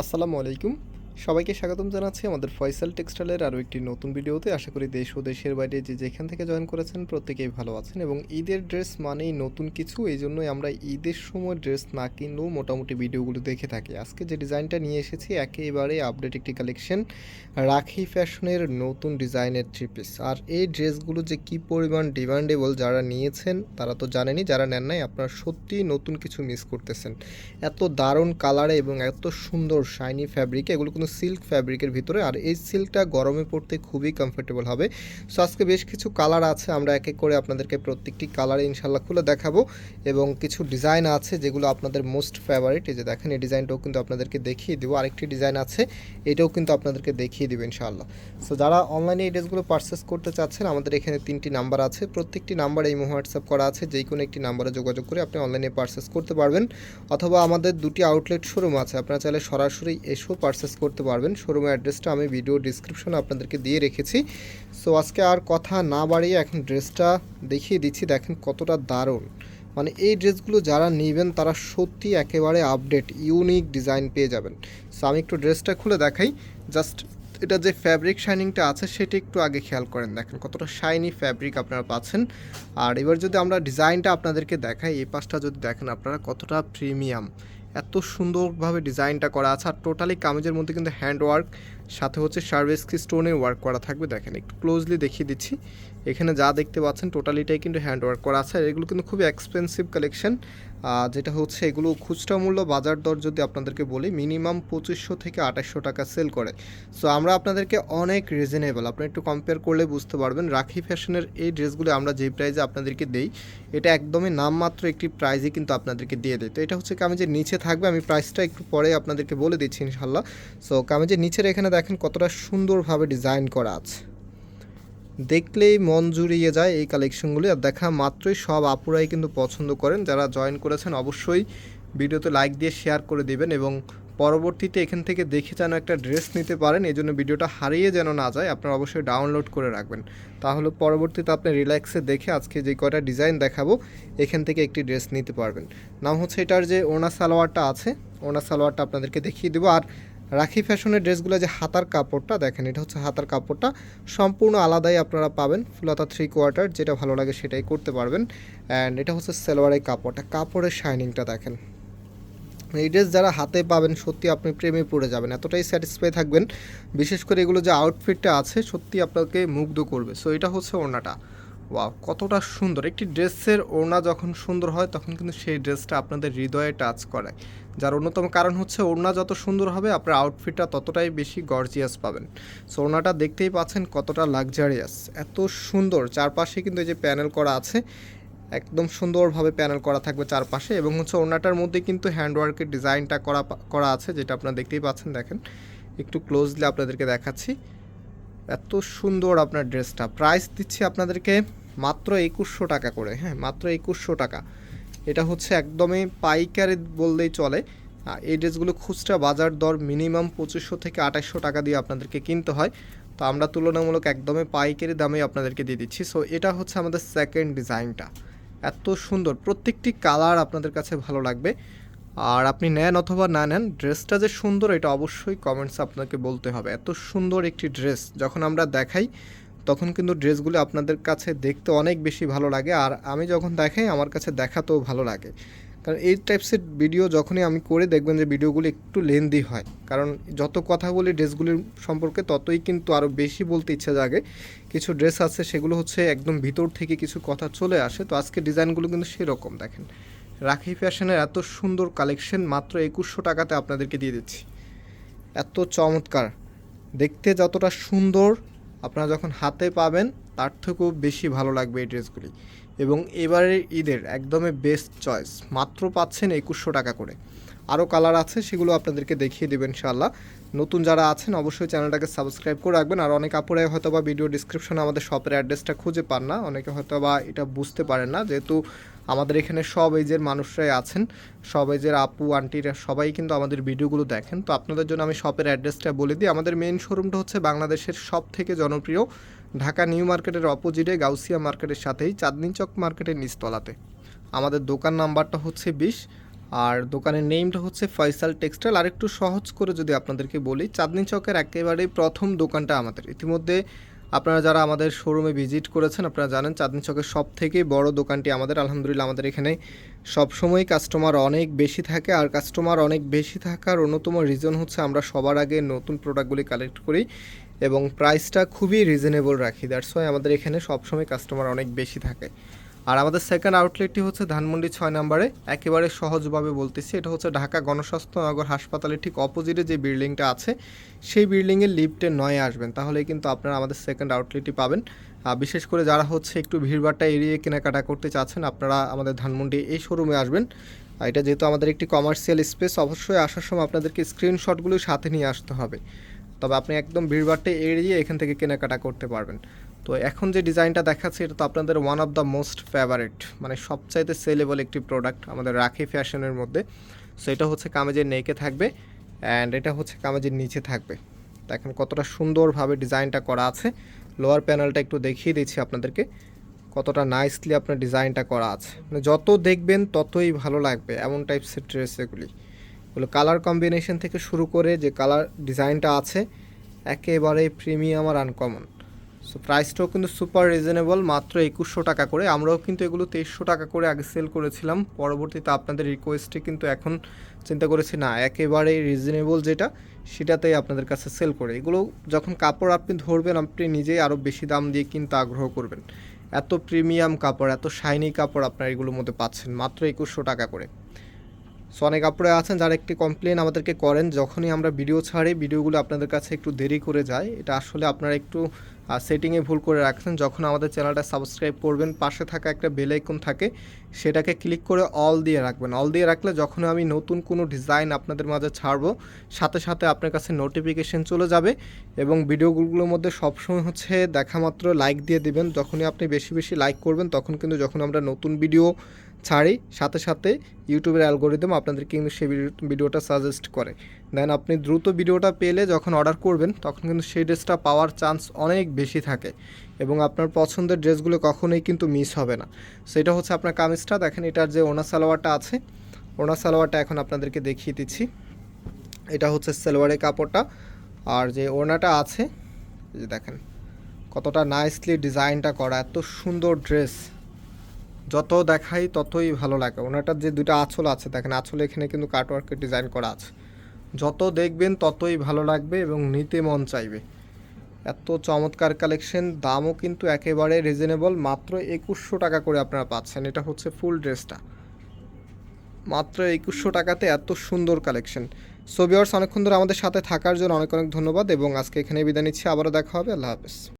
আসসালামু আলাইকুম। সবাইকে স্বাগতম জানাচ্ছি আমাদের ফয়সাল টেক্সটাইলের আরও একটি নতুন ভিডিওতে। আশা করি দেশ ও দেশের বাইরে যে যেখান থেকে জয়েন করেছেন প্রত্যেকেই ভালো আছেন এবং ঈদের ড্রেস মানেই নতুন কিছু, এই জন্যই আমরা ঈদের সময় ড্রেস না কিনলেও মোটামুটি ভিডিওগুলো দেখে থাকি। আজকে যে ডিজাইনটা নিয়ে এসেছি, একেবারে আপডেট একটি কালেকশন রাখি ফ্যাশনের নতুন ডিজাইনের থ্রি পিস। আর এই ড্রেসগুলো যে কী পরিমাণ ডিমান্ডেবল যারা নিয়েছেন, তারা তো জানেনই, যারা নেন নাই, আপনারা সত্যিই নতুন কিছু মিস করতেছেন। এত দারুণ কালারে এবং এত সুন্দর শাইনি ফ্যাব্রিক, এগুলো কিন্তু সিল্ক ফ্যাব্রিকের ভিতরে আর এই সিল্কটা গরমে পড়তে খুবই কমফোর্টেবল হবে। সো আজকে বেশ কিছু কালার আছে, আমরা এক এক করে আপনাদেরকে প্রত্যেকটি কালারে ইনশাল্লাহ খুলে দেখাবো এবং কিছু ডিজাইন আছে যেগুলো আপনাদের মোস্ট ফেভারিট এই যে দেখেন, এই ডিজাইনটাও কিন্তু আপনাদেরকে দেখিয়ে দেবো। আরেকটি ডিজাইন আছে, এটাও কিন্তু আপনাদেরকে দেখিয়ে দেবো ইনশাআল্লাহ। সো যারা অনলাইনে এই ড্রেসগুলো পারচেস করতে চাচ্ছেন, আমাদের এখানে তিনটি নাম্বার আছে। প্রত্যেকটি নাম্বারে এই হোয়াটসঅ্যাপ করা আছে যেই কোনো একটি নাম্বারে যোগাযোগ করে আপনি অনলাইনে পারচেস করতে পারবেন। অথবা আমাদের দুটি আউটলেট শোরুম আছে, আপনারা চাইলে সরাসরি এসেও পারচেস করতে পারবেন। শোরুমের অ্যাড্রেসটা আমি ভিডিও ডিসক্রিপশনে আপনাদেরকে দিয়ে রেখেছি। সো আজকে আর কথা না বাড়িয়ে এখন ড্রেসটা দেখিয়ে দিচ্ছি। দেখেন কতটা দারুণ। মানে এই ড্রেসগুলো যারা নেবেন, তারা সত্যি একেবারে আপডেট ইউনিক ডিজাইন পেয়ে যাবেন। সো আমি একটু ড্রেসটা খুলে দেখাই। জাস্ট এটা যে ফ্যাব্রিক শাইনিংটা আছে, সেটা একটু আগে খেয়াল করেন। দেখেন কতটা শাইনি ফ্যাব্রিক আপনারা পাচ্ছেন। আর এবার যদি আমরা ডিজাইনটা আপনাদেরকে দেখাই, এই পাশটা যদি দেখেন, আপনারা কতটা প্রিমিয়াম এত সুন্দরভাবে ডিজাইনটা করা আছে, আর টোটালি কামিজের মধ্যে কিন্তু হ্যান্ড ওয়ার্ক সাথে হচ্ছে সার্ভিসকি স্টোনে ওয়ার্ক করা থাকবে। দেখেন, একটু ক্লোজলি দেখিয়ে দিচ্ছি। এখানে যা দেখতে পাচ্ছেন টোটালিটাই কিন্তু হ্যান্ড ওয়ার্ক করা আছে, আর এগুলো কিন্তু খুবই এক্সপেন্সিভ কালেকশন যেটা হচ্ছে এগুলো খুচরা মূল্য বাজার দর যদি আপনাদেরকে বলি মিনিমাম পঁচিশশো থেকে আঠাশশো টাকা সেল করে। সো আমরা আপনাদেরকে অনেক রিজনেবল আপনি একটু কম্পেয়ার করলে বুঝতে পারবেন, রাখি ফ্যাশনের এই ড্রেসগুলো আমরা যেই প্রাইজে আপনাদেরকে দেই, এটা একদমই নামমাত্র একটি প্রাইজে কিন্তু আপনাদেরকে দিয়ে দেয়। তো এটা হচ্ছে কামিজের নিচে থাকবে, আমি প্রাইসটা একটু পরে আপনাদেরকে বলে দিচ্ছি ইনশাল্লাহ সো কামিজের নিচের এখানে দেখেন কতটা সুন্দরভাবে ডিজাইন করা আছে। দেখলেই মন জুড়িয়ে যায় এই কালেকশনগুলি আর দেখা মাত্রই সব আপুরাই কিন্তু পছন্দ করেন। যারা জয়েন করেছেন অবশ্যই ভিডিওতে লাইক দিয়ে শেয়ার করে দিবেন এবং পরবর্তীতে এখান থেকে দেখে যেন একটা ড্রেস নিতে পারেন, এই জন্য ভিডিওটা হারিয়ে যেন না যায়, আপনারা অবশ্যই ডাউনলোড করে রাখবেন। তাহলে পরবর্তীতে আপনি রিল্যাক্সে দেখে আজকে যে কয়টা ডিজাইন দেখাবো, এখান থেকে একটি ড্রেস নিতে পারবেন। নাম হচ্ছে এটার যে ওনা সালোয়ারটা আছে ওনা সালোয়ারটা আপনাদেরকে দেখিয়ে দেবো। আর রাখি ফ্যাশনের ড্রেসগুলো যে হাতার কাপড়টা, দেখেন এটা হচ্ছে হাতার কাপড়টা। সম্পূর্ণ আলাদাই আপনারা পাবেন ফুলতা থ্রি কোয়ার্টার যেটা ভালো লাগে সেটাই করতে পারবেন। অ্যান্ড এটা হচ্ছে সেলোয়ারের কাপড়টা, কাপড়ের শাইনিংটা দেখেন। এই ড্রেস যারা হাতে পাবেন, সত্যি আপনি প্রেমে পড়ে যাবেন, এতটাই স্যাটিসফাই থাকবেন। বিশেষ করে এগুলো যে আউটফিটটা আছে, সত্যি আপনাকে মুগ্ধ করবে। সো এটা হচ্ছে ওড়নাটা। ওয়াও কতটা সুন্দর। একটি ড্রেসের ওড়না যখন সুন্দর হয়, তখন কিন্তু সেই ড্রেসটা আপনাদের হৃদয়ে টাচ করায় যার অন্যতম কারণ হচ্ছে ওড়না যত সুন্দর হবে, আপনার আউটফিটটা ততটাই বেশি গর্জিয়াস পাবেন। সো ওড়নাটা দেখতেই পাচ্ছেন কতটা লাক্সারিয়াস এত সুন্দর, চারপাশে কিন্তু এই যে প্যানেল করা আছে, একদম সুন্দরভাবে প্যানেল করা থাকবে চারপাশে এবং হচ্ছে ওড়নাটার মধ্যে কিন্তু হ্যান্ডওয়ার্কের ডিজাইনটা করা করা আছে, যেটা আপনারা দেখতেই পাচ্ছেন, দেখেন। একটু ক্লোজলি আপনাদেরকে দেখাচ্ছি। এত সুন্দর আপনার ড্রেসটা প্রাইস দিচ্ছি আপনাদেরকে মাত্র একুশশো টাকা করে হ্যাঁ মাত্র একুশশো টাকা। এটা হচ্ছে একদমই পাইকারি বললেই চলে। এই ড্রেসগুলো খুচরা বাজার দর মিনিমাম পঁচিশশো থেকে আঠাশশো টাকা দিয়ে আপনাদেরকে কিনতে হয়। তো আমরা তুলনামূলক একদমই পাইকারি দামে আপনাদেরকে দিয়ে দিচ্ছি। সো এটা হচ্ছে আমাদের সেকেন্ড ডিজাইনটা এত সুন্দর, প্রত্যেকটি কালার আপনাদের কাছে ভালো লাগবে। আর আপনি নেন অথবা না নেন, ড্রেসটা যে সুন্দর, এটা অবশ্যই কমেন্টসে আপনাকে বলতে হবে। এত সুন্দর একটি ড্রেস যখন আমরা দেখাই তখন কিন্তু ড্রেসগুলো আপনাদের কাছে দেখতে অনেক বেশি ভালো লাগে আর আমি যখন দেখাই আমার কাছে দেখাতেও ভালো লাগে। কারণ এই টাইপসের ভিডিও যখনই আমি করে দেখবেন যে ভিডিওগুলো একটু লেন্দি হয়। কারণ যত কথা বলি ড্রেসগুলির সম্পর্কে ততই কিন্তু আরও বেশি বলতে ইচ্ছা জাগে। কিছু ড্রেস আছে সেগুলো হচ্ছে একদম ভিতর থেকে কিছু কথা চলে আসে। তো আজকে ডিজাইনগুলো কিন্তু সেরকম দেখেন। রাখি ফ্যাশনের এত সুন্দর কালেকশন মাত্র একুশশো টাকাতে আপনাদেরকে দিয়ে দিচ্ছি। এত চমৎকার। দেখতে যতটা সুন্দর আপনারা যখন হাতে পাবেন, তার থেকেও বেশি ভালো লাগবে এই ড্রেসগুলি। এবং এবারের ঈদের একদমই বেস্ট চয়েস মাত্র পাচ্ছেন একুশশো টাকা করে। আরও কালার আছে, সেগুলো আপনাদেরকে দেখিয়ে দেবেন ইনশাআল্লাহ। নতুন যারা আছেন, অবশ্যই চ্যানেলটাকে সাবস্ক্রাইব করে রাখবেন। আর অনেক আপুরাই হয়তো বা ভিডিও ডিসক্রিপশনে আমাদের শপের অ্যাড্রেসটা খুঁজে পান না। অনেকে হয়তো বা এটা বুঝতে পারেন না, যেহেতু আমাদের এখানে সব এজের মানুষরাই আছেন, সব এজের আপু, আন্টিরা সবাই কিন্তু আমাদের ভিডিওগুলো দেখেন। তো আপনাদের জন্য আমি শপের অ্যাড্রেসটা বলে দিই। আমাদের মেন শোরুমটা হচ্ছে বাংলাদেশের সব থেকে জনপ্রিয় ঢাকা নিউ মার্কেটের অপোজিটে গাউসিয়া মার্কেটের সাথেই চাঁদনি চক মার্কেটের নিচতলাতে। আমাদের দোকান নাম্বারটা হচ্ছে বিশ, আর দোকানের নেমটা হচ্ছে ফয়সাল টেক্সটাইল। আর একটু সহজ করে যদি আপনাদেরকে বলি, চাঁদনি চকের একেবারেই প্রথম দোকানটা আমাদের। ইতিমধ্যে আপনারা যারা আমাদের শোরুমে ভিজিট করেছেন, আপনারা জানেন চাঁদনি চকের সব থেকে বড় দোকানটি আমাদের, আলহামদুলিল্লাহ আমাদের এখানে সবসময় কাস্টমার অনেক বেশি থাকে। আর কাস্টমার অনেক বেশি থাকার অন্যতম রিজন হচ্ছে আমরা সবার আগে নতুন প্রোডাক্টগুলি কালেক্ট করি এবং প্রাইসটা খুবই রিজনেবল রাখি। দ্যাটস ওয়াই আমাদের এখানে সবসময় কাস্টমার অনেক বেশি থাকে। আর আমাদের সেকেন্ড আউটলেটটি হচ্ছে ধানমন্ডি ছয় নম্বরে। একেবারে সহজভাবে বলতেছি, এটা হচ্ছে ঢাকা গণস্বাস্থ্য নগর হাসপাতালের ঠিক অপোজিটে যে বিল্ডিংটা আছে, সেই বিল্ডিংয়ের লিফটে নয়ে আসবেন। তাহলে কিন্তু আপনারা আমাদের সেকেন্ড আউটলেটটি পাবেন। আর বিশেষ করে যারা হচ্ছে একটু ভিড়ভাড়টা এড়িয়ে কেনাকাটা করতে চাচ্ছেন, আপনারা আমাদের ধানমন্ডি এই শোরুমে আসবেন। এটা যেহেতু আমাদের একটি কমার্শিয়াল স্পেস অবশ্যই আসার সময় আপনাদেরকে স্ক্রিনশটগুলো সাথে নিয়ে আসতে হবে। তবে আপনি একদম ভিড়ভাড়টা এড়িয়ে এখান থেকে কেনাকাটা করতে পারবেন। তো এখন যে ডিজাইনটা দেখাচ্ছে, এটা তো আপনাদের one of the most favourite মানে সবচাইতে সেলেবল একটি প্রোডাক্ট আমাদের রাখি ফ্যাশনের মধ্যে। সো এটা হচ্ছে কামেজের নেকে থাকবে অ্যান্ড এটা হচ্ছে কামেজের নিচে থাকবে। দেখেন কতটা সুন্দরভাবে ডিজাইনটা করা আছে লোয়ার প্যানেলটা একটু দেখিয়ে দিচ্ছি আপনাদেরকে, কতটা নাইসলি আপনার ডিজাইনটা করা আছে। মানে যত দেখবেন ততই ভালো লাগবে এমন টাইপসের ড্রেস এগুলি। এগুলো কালার কম্বিনেশন থেকে শুরু করে যে কালার ডিজাইনটা আছে একেবারে প্রিমিয়াম আর আনকমন সো প্রাইসটাও কিন্তু সুপার রিজনেবল মাত্র একুশশো টাকা করে। আমরাও কিন্তু এগুলো তেইশশো টাকা করে আগে সেল করেছিলাম। পরবর্তীতে আপনাদের রিকোয়েস্টে কিন্তু এখন চিন্তা করেছি, না একেবারে রিজনেবল যেটা, সেটাতেই আপনাদের কাছে সেল করে। এগুলো যখন কাপড় আপনি ধরবেন, আপনি নিজেই আরও বেশি দাম দিয়ে কিনতে আগ্রহ করবেন। এত প্রিমিয়াম কাপড়, এত শাইনি কাপড় আপনার এগুলোর মধ্যে পাচ্ছেন, মাত্র একুশশো টাকা করে। সো অনেক কাপড়ে আছেন, যারা একটি কমপ্লেন আমাদেরকে করেন, যখনই আমরা ভিডিও ছাড়ি ভিডিওগুলো আপনাদের কাছে একটু দেরি করে যায়। এটা আসলে আপনারা একটু সেটিংয়ে ভুল করে রাখছেন। যখন আমাদের চ্যানেলটা সাবস্ক্রাইব করবেন, পাশে থাকা একটা বেল আইকন থাকে, সেটাকে ক্লিক করে অল দিয়ে রাখবেন। অল দিয়ে রাখলে যখন আমি নতুন কোনো ডিজাইন আপনাদের মাঝে ছাড়বো, সাথে সাথে আপনার কাছে নোটিফিকেশন চলে যাবে এবং ভিডিওগুলোর মধ্যে সবসময় হচ্ছে দেখা মাত্র লাইক দিয়ে দিবেন। যখনই আপনি বেশি বেশি লাইক করবেন, তখন কিন্তু যখন আমরা নতুন ভিডিও ছাড়ি, সাথে সাথে ইউটিউবের অ্যালগোরিদম আপনাদেরকে কিন্তু সেই ভিডিওটা সাজেস্ট করে। দেন আপনি দ্রুত ভিডিওটা পেলে যখন অর্ডার করবেন, তখন কিন্তু সেই ড্রেসটা পাওয়ার চান্স অনেক বেশি থাকে এবং আপনার পছন্দের ড্রেসগুলো কখনোই কিন্তু মিস হবে না। সেটা হচ্ছে আপনার কামিজটা। দেখেন এটার যে ওনা সালোয়ারটা আছে ওনা সালোয়ারটা এখন আপনাদেরকে দেখিয়ে দিচ্ছি। এটা হচ্ছে সালোয়ারের কাপড়টা। আর যে ওনাটা আছে যে দেখেন, কতটা নাইসলি ডিজাইনটা করা, এত সুন্দর ড্রেস যত দেখাই ততই ভালো লাগে। ওনাটার যে দুটো আঁচল আছে, দেখেন আঁচলে এখানে কিন্তু কাটওয়ার্কের ডিজাইন করা আছে। যত দেখবেন ততই ভালো লাগবে এবং নিতে মন চাইবে। এত চমৎকার কালেকশন দামও কিন্তু একেবারে রিজনেবল মাত্র একুশশো টাকা করে আপনারা পাচ্ছেন। এটা হচ্ছে ফুল ড্রেসটা মাত্র একুশশো টাকাতে এত সুন্দর কালেকশন সো অনেকক্ষণ ধরে আমাদের সাথে থাকার জন্য অনেক অনেক ধন্যবাদ এবং আজকে এখানে বিদায় নিচ্ছি। আবারও দেখা হবে। আল্লাহ হাফেজ।